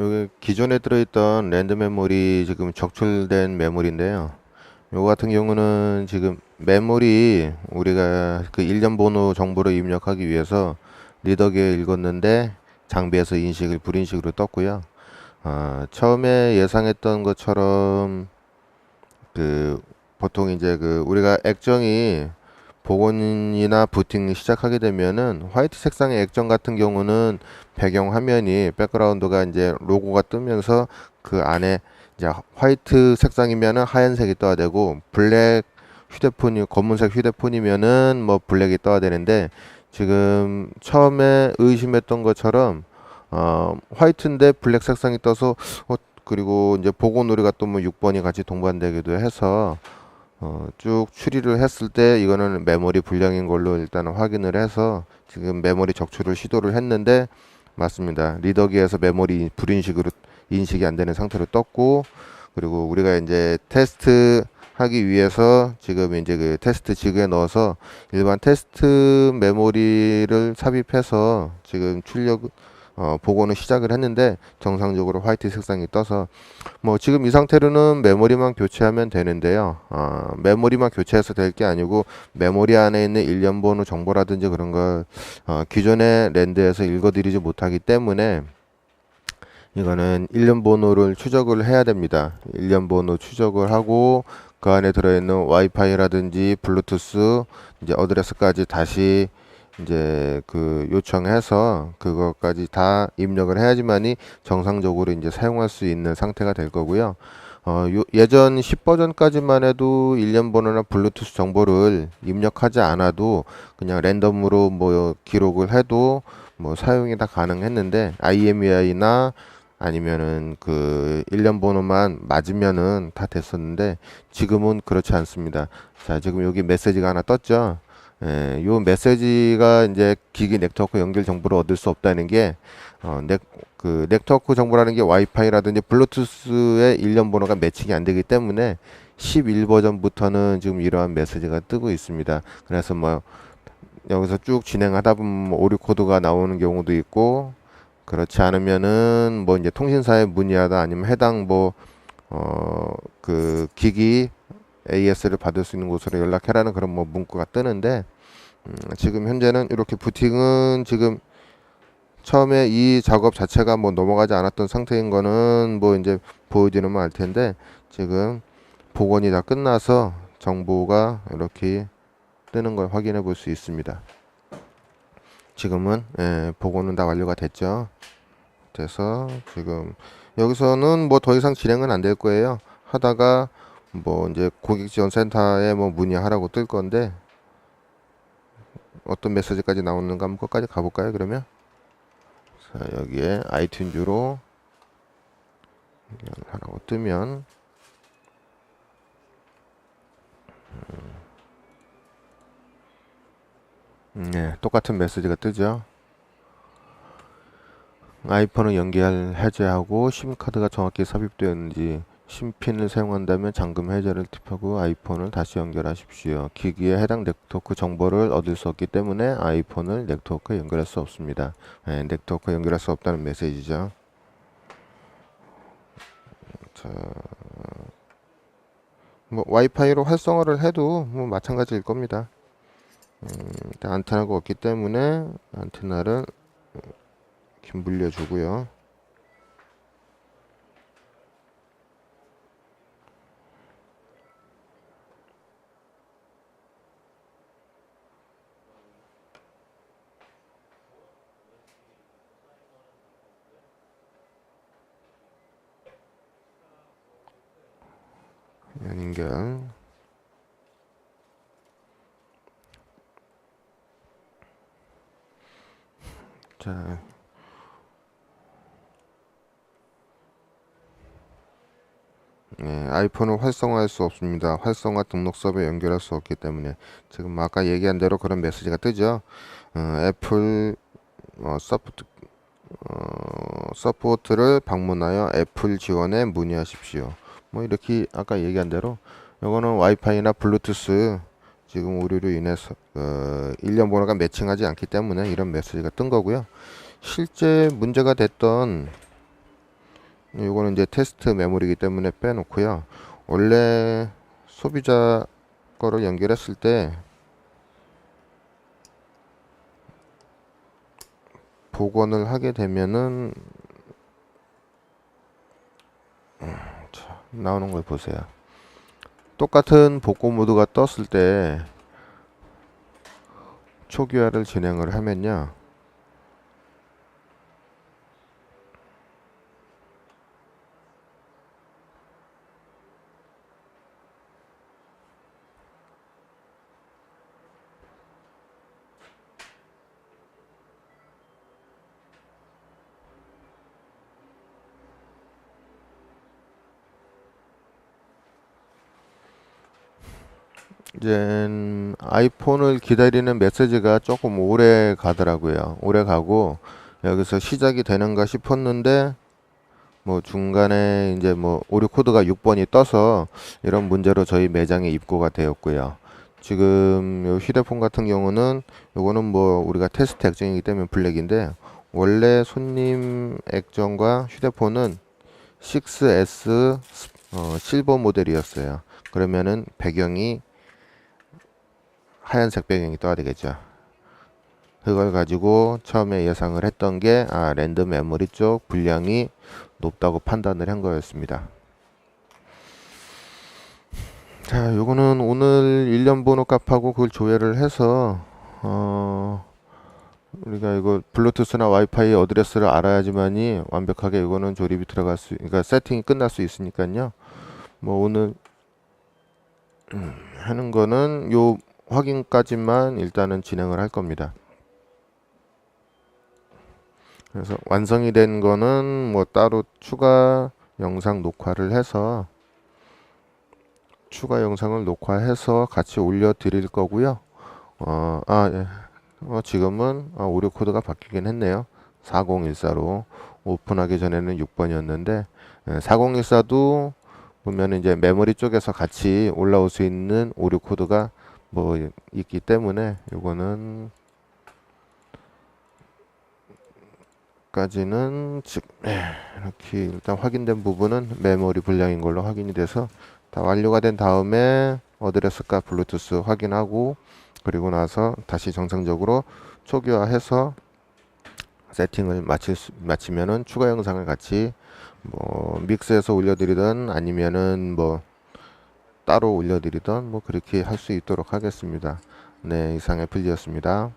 여기 기존에 들어있던 랜드 메모리 지금 적출된 메모리인데요. 요거 같은 경우는 지금 메모리 우리가 그 일련 번호 정보를 입력하기 위해서 리더기에 읽었는데 장비에서 인식을 불인식으로 떴고요. 아, 처음에 예상했던 것처럼 그 보통 이제 그 우리가 액정이 복원이나 부팅을 시작하게 되면은 화이트 색상의 액정 같은 경우는 배경 화면이 백그라운드가 이제 로고가 뜨면서 그 안에 이제 화이트 색상이면은 하얀색이 떠야 되고 블랙 휴대폰이 검은색 휴대폰이면은 뭐 블랙이 떠야 되는데 지금 처음에 의심했던 것처럼 어 화이트인데 블랙 색상이 떠서 어 그리고 이제 복원 우리가 또 뭐 6번이 같이 동반되기도 해서 어, 쭉 추리를 했을 때 이거는 메모리 불량인 걸로 일단 확인을 해서 지금 메모리 적출을 시도를 했는데 맞습니다. 리더기에서 메모리 불인식으로 인식이 안 되는 상태로 떴고 그리고 우리가 이제 테스트 하기 위해서 지금 이제 그 테스트 지그에 넣어서 일반 테스트 메모리를 삽입해서 지금 출력 어, 복원을 시작을 했는데 정상적으로 화이트 색상이 떠서 뭐 지금 이 상태로는 메모리만 교체하면 되는데요. 어, 메모리만 교체해서 될 게 아니고 메모리 안에 있는 일련 번호 정보라든지 그런 걸 어, 기존의 랜드에서 읽어드리지 못하기 때문에 이거는 일련 번호를 추적을 해야 됩니다. 일련 번호 추적을 하고 그 안에 들어있는 와이파이라든지 블루투스 이제 어드레스까지 다시 이제 그 요청해서 그것까지 다 입력을 해야지만이 정상적으로 이제 사용할 수 있는 상태가 될 거고요. 어, 요, 예전 10버전까지만 해도 일련 번호나 블루투스 정보를 입력하지 않아도 그냥 랜덤으로 뭐 기록을 해도 뭐 사용이 다 가능했는데 IMEI나 아니면은 그 일련 번호만 맞으면은 다 됐었는데 지금은 그렇지 않습니다. 자, 지금 여기 메시지가 하나 떴죠. 예, 요 메시지가 이제 기기 네트워크 연결 정보를 얻을 수 없다는 게 어, 넥, 그 네트워크 정보라는 게 와이파이라든지 블루투스의 일련 번호가 매칭이 안 되기 때문에 11 버전부터는 지금 이러한 메시지가 뜨고 있습니다. 그래서 뭐 여기서 쭉 진행하다 보면 뭐 오류 코드가 나오는 경우도 있고 그렇지 않으면은 뭐 이제 통신사에 문의하다 아니면 해당 뭐 어 그 기기 AS를 받을 수 있는 곳으로 연락해라는 그런 뭐 문구가 뜨는데 음, 지금 현재는 이렇게 부팅은 지금 처음에 이 작업 자체가 뭐 넘어가지 않았던 상태인 거는 뭐 이제 보여드리면 알 텐데 지금 복원이 다 끝나서 정보가 이렇게 뜨는 걸 확인해 볼 수 있습니다. 지금은 예, 복원은 다 완료가 됐죠. 돼서 지금 여기서는 뭐 더 이상 진행은 안 될 거예요. 하다가 뭐 이제 고객 지원 센터에 뭐 문의하라고 뜰 건데 어떤 메시지까지 나오는가 한번 끝까지 가볼까요? 그러면 자 여기에 아이튠즈로 하라고 뜨면 음, 네, 똑같은 메시지가 뜨죠. 아이폰을 연결 해제하고 심카드가 정확히 삽입되었는지 심핀을 사용한다면 잠금 해제를 팁하고 아이폰을 다시 연결하십시오. 기기에 해당 네트워크 정보를 얻을 수 없기 때문에 아이폰을 네트워크에 연결할 수 없습니다. 네, 네트워크에 연결할 수 없다는 메시지죠. 자, 뭐 와이파이로 활성화를 해도 뭐 마찬가지일 겁니다. 음, 안테나가 없기 때문에 안테나를 김불려 주고요. 연결 자 네, 아이폰을 활성화할 수 없습니다. 활성화 등록 서버에 연결할 수 없기 때문에 지금 아까 얘기한 대로 그런 메시지가 뜨죠. 어, 애플 어, 서포트 어, 서포트를 방문하여 애플 지원에 문의하십시오. 뭐 이렇게 아까 얘기한 대로 이거는 와이파이나 블루투스 지금 오류로 인해서 어, 일련 번호가 매칭하지 않기 때문에 이런 메시지가 뜬 거고요. 실제 문제가 됐던 이거는 이제 테스트 메모리이기 때문에 빼놓고요. 원래 소비자 거를 연결했을 때 복원을 하게 되면은 음, 자, 나오는 걸 보세요. 똑같은 복구 모드가 떴을 때 초기화를 진행을 하면요. 이제 아이폰을 기다리는 메시지가 조금 오래 가더라고요. 오래 가고 여기서 시작이 되는가 싶었는데 뭐 중간에 이제 뭐 오류 코드가 6번이 떠서 이런 문제로 저희 매장에 입고가 되었고요. 지금 요 휴대폰 같은 경우는 요거는 뭐 우리가 테스트 액정이기 때문에 블랙인데 원래 손님 액정과 휴대폰은 6S 어, 실버 모델이었어요. 그러면은 배경이 하얀색 배경이 떠야 되겠죠. 그걸 가지고 처음에 예상을 했던 게 아, 랜드 메모리 쪽 분량이 높다고 판단을 한 거였습니다. 자, 요거는 오늘 일련 번호 값하고 그걸 조회를 해서 어 우리가 이거 블루투스나 와이파이 어드레스를 알아야지만이 완벽하게 이거는 조립이 들어갈 수, 그러니까 세팅이 끝날 수 있으니까요. 뭐 오늘 음, 하는 거는 요 확인까지만 일단은 진행을 할 겁니다. 그래서 완성이 된 거는 뭐 따로 추가 영상 녹화를 해서 추가 영상을 녹화해서 같이 올려 드릴 거고요. 어, 아, 예. 어, 지금은 어, 오류 코드가 바뀌긴 했네요. 4014로 오픈하기 전에는 6번이었는데 4014도 보면 이제 메모리 쪽에서 같이 올라올 수 있는 오류 코드가 뭐 있기 때문에 이거는 까지는 즉 예, 이렇게 일단 확인된 부분은 메모리 분량인 걸로 확인이 돼서 다 완료가 된 다음에 어드레스과 블루투스 확인하고 그리고 나서 다시 정상적으로 초기화해서 세팅을 마칠 수, 마치면은 추가 영상을 같이 뭐 믹스해서 올려드리든 아니면은 뭐 따로 올려드리던 뭐 그렇게 할 수 있도록 하겠습니다. 네, 이상 애플리였습니다.